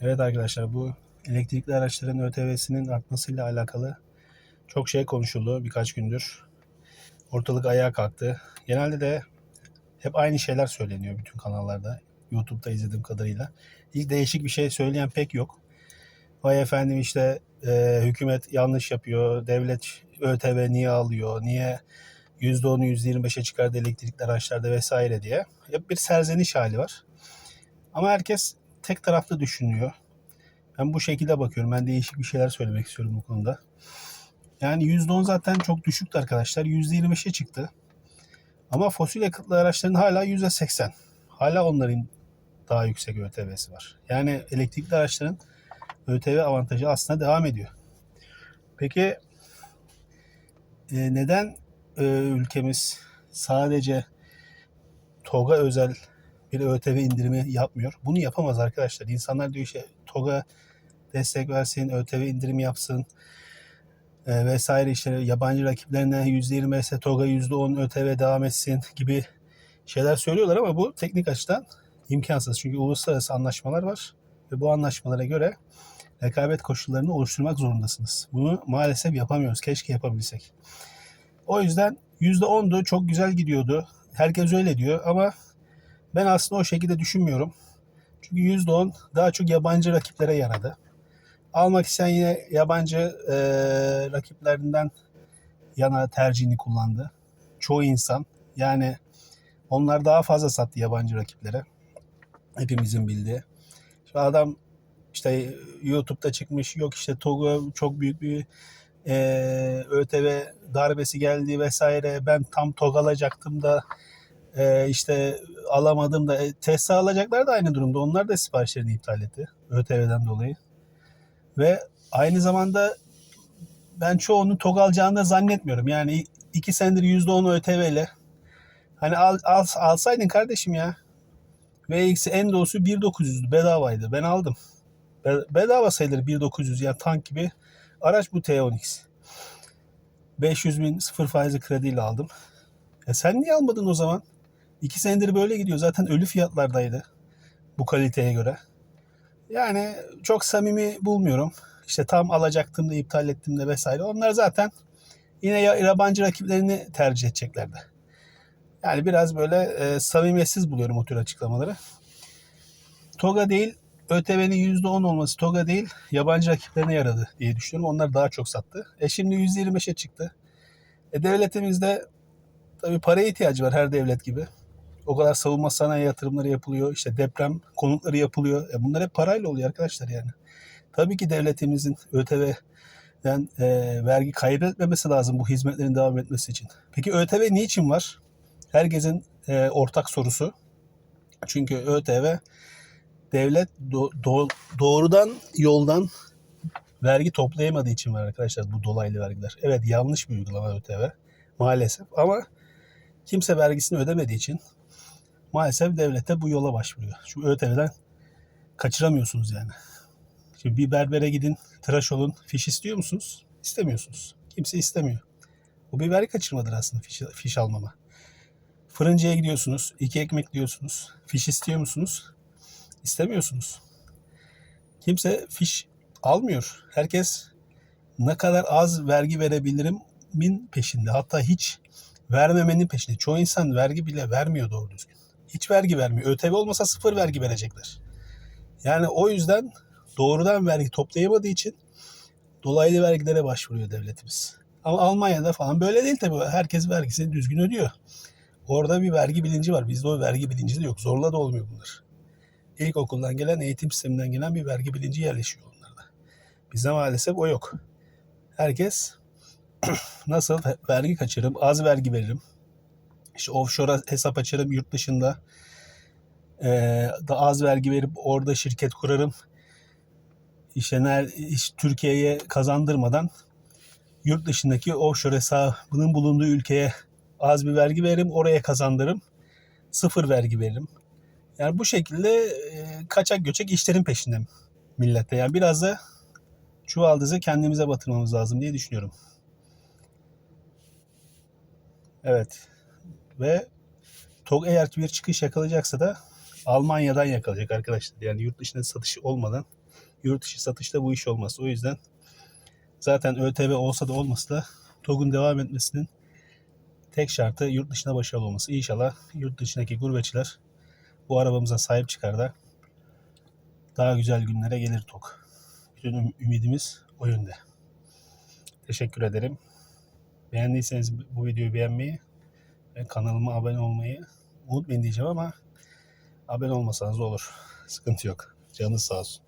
Evet arkadaşlar bu elektrikli araçların ÖTV'sinin artmasıyla alakalı çok şey konuşuldu birkaç gündür. Ortalık ayağa kalktı. Genelde de hep aynı şeyler söyleniyor bütün kanallarda. YouTube'da izlediğim kadarıyla. Hiç değişik bir şey söyleyen pek yok. Vay efendim işte e, hükümet yanlış yapıyor. Devlet ÖTV niye alıyor? Niye %10'u %25'e çıkardı elektrikli araçlarda vesaire diye. Hep bir serzeniş hali var. Ama herkes tek taraflı düşünüyor. Ben bu şekilde bakıyorum. Ben değişik bir şeyler söylemek istiyorum bu konuda. Yani %10 zaten çok düşüktü arkadaşlar. %25'e çıktı. Ama fosil yakıtlı araçların hala %80. Hala onların daha yüksek ÖTV'si var. Yani elektrikli araçların ÖTV avantajı aslında devam ediyor. Peki e, neden e, ülkemiz sadece TOG'a özel bir ÖTV indirimi yapmıyor? Bunu yapamaz arkadaşlar. İnsanlar diyor işte TOG'a destek versin, ÖTV indirimi yapsın e, vesaire işte yabancı rakiplerine %20 ise TOG'a %10 ÖTV devam etsin gibi şeyler söylüyorlar ama bu teknik açıdan imkansız. Çünkü uluslararası anlaşmalar var ve bu anlaşmalara göre rekabet koşullarını oluşturmak zorundasınız. Bunu maalesef yapamıyoruz. Keşke yapabilsek. O yüzden %10'du çok güzel gidiyordu. Herkes öyle diyor ama ben aslında o şekilde düşünmüyorum. Çünkü %10 daha çok yabancı rakiplere yaradı. Almak isteyen yine yabancı e, rakiplerinden yana tercihini kullandı. Çoğu insan yani onlar daha fazla sattı yabancı rakiplere. Hepimizin bildiği. Şu adam işte YouTube'da çıkmış yok işte TOG'a çok büyük bir e, ÖTV darbesi geldi vesaire. Ben tam TOG alacaktım da e, işte alamadım da e, Tesla alacaklar da aynı durumda. Onlar da siparişlerini iptal etti ÖTV'den dolayı. Ve aynı zamanda ben çoğunun TOG alacağını da zannetmiyorum. Yani iki senedir %10 ÖTV ile hani al, al, alsaydın kardeşim ya. VX Endo'su 1.900'dü bedavaydı. Ben aldım. Be- Bedava sayılır 1.900 yani tank gibi araç bu T10X. 500 bin sıfır faizli krediyle aldım. E sen niye almadın o zaman? İki senedir böyle gidiyor. Zaten ölü fiyatlardaydı. Bu kaliteye göre. Yani çok samimi bulmuyorum. İşte tam alacaktım da iptal ettim de vesaire. Onlar zaten yine ya- yabancı rakiplerini tercih edeceklerdi. Yani biraz böyle e, samimiyetsiz buluyorum o tür açıklamaları. TOG'a değil ÖTV'nin %10 olması TOG'a değil yabancı rakiplerine yaradı diye düşünüyorum. Onlar daha çok sattı. E şimdi %25'e çıktı. E devletimizde tabii paraya ihtiyacı var her devlet gibi. O kadar savunma sanayi yatırımları yapılıyor. İşte deprem konutları yapılıyor. E bunlar hep parayla oluyor arkadaşlar yani. Tabii ki devletimizin ÖTV'den e, vergi kaybetmemesi lazım bu hizmetlerin devam etmesi için. Peki ÖTV niçin var? Herkesin e, ortak sorusu. Çünkü ÖTV devlet do- do- doğrudan yoldan vergi toplayamadığı için var arkadaşlar bu dolaylı vergiler. Evet yanlış bir uygulama ÖTV maalesef ama kimse vergisini ödemediği için maalesef devlete bu yola başvuruyor. Şu ÖTV'den kaçıramıyorsunuz yani. Şimdi bir berbere gidin, tıraş olun, fiş istiyor musunuz? İstemiyorsunuz. Kimse istemiyor. Bu bir vergi kaçırmadır aslında fiş, fiş almama. Fırıncıya gidiyorsunuz, iki ekmek diyorsunuz. Fiş istiyor musunuz? İstemiyorsunuz. Kimse fiş almıyor. Herkes ne kadar az vergi verebilirimin peşinde. Hatta hiç vermemenin peşinde. Çoğu insan vergi bile vermiyor doğru düzgün. Hiç vergi vermiyor. ÖTV olmasa sıfır vergi verecekler. Yani o yüzden doğrudan vergi toplayamadığı için dolaylı vergilere başvuruyor devletimiz. Ama Almanya'da falan böyle değil tabii. Herkes vergisini düzgün ödüyor. Orada bir vergi bilinci var. Bizde o vergi bilinci de yok. Zorla da olmuyor bunlar. İlkokuldan gelen, eğitim sisteminden gelen bir vergi bilinci yerleşiyor onlarda. Bizde maalesef o yok. Herkes nasıl vergi kaçırırım, az vergi veririm. İşte offshore hesap açarım yurt dışında. Ee, da az vergi verip orada şirket kurarım. İşte ner, iş Türkiye'ye kazandırmadan yurt dışındaki offshore hesabının bulunduğu ülkeye az bir vergi veririm, oraya kazandırırım. Sıfır vergi veririm. Yani bu şekilde e, kaçak göçek işlerin peşinde millete. Yani biraz da çuvaldızı kendimize batırmamız lazım diye düşünüyorum. Evet. Ve TOG eğer bir çıkış yakalayacaksa da Almanya'dan yakalayacak arkadaşlar. Yani yurt dışında satış olmadan yurt dışı satışta bu iş olmaz. O yüzden zaten ÖTV olsa da olmasa da TOG'un devam etmesinin tek şartı yurt dışına başarılı olması. İnşallah yurt dışındaki gurbetçiler bu arabamıza sahip çıkar da daha güzel günlere gelir TOG. Bütün üm- ümidimiz o yönde. Teşekkür ederim. Beğendiyseniz bu videoyu beğenmeyi ve kanalıma abone olmayı unutmayın diyeceğim ama abone olmasanız olur. Sıkıntı yok. Canınız sağ olsun.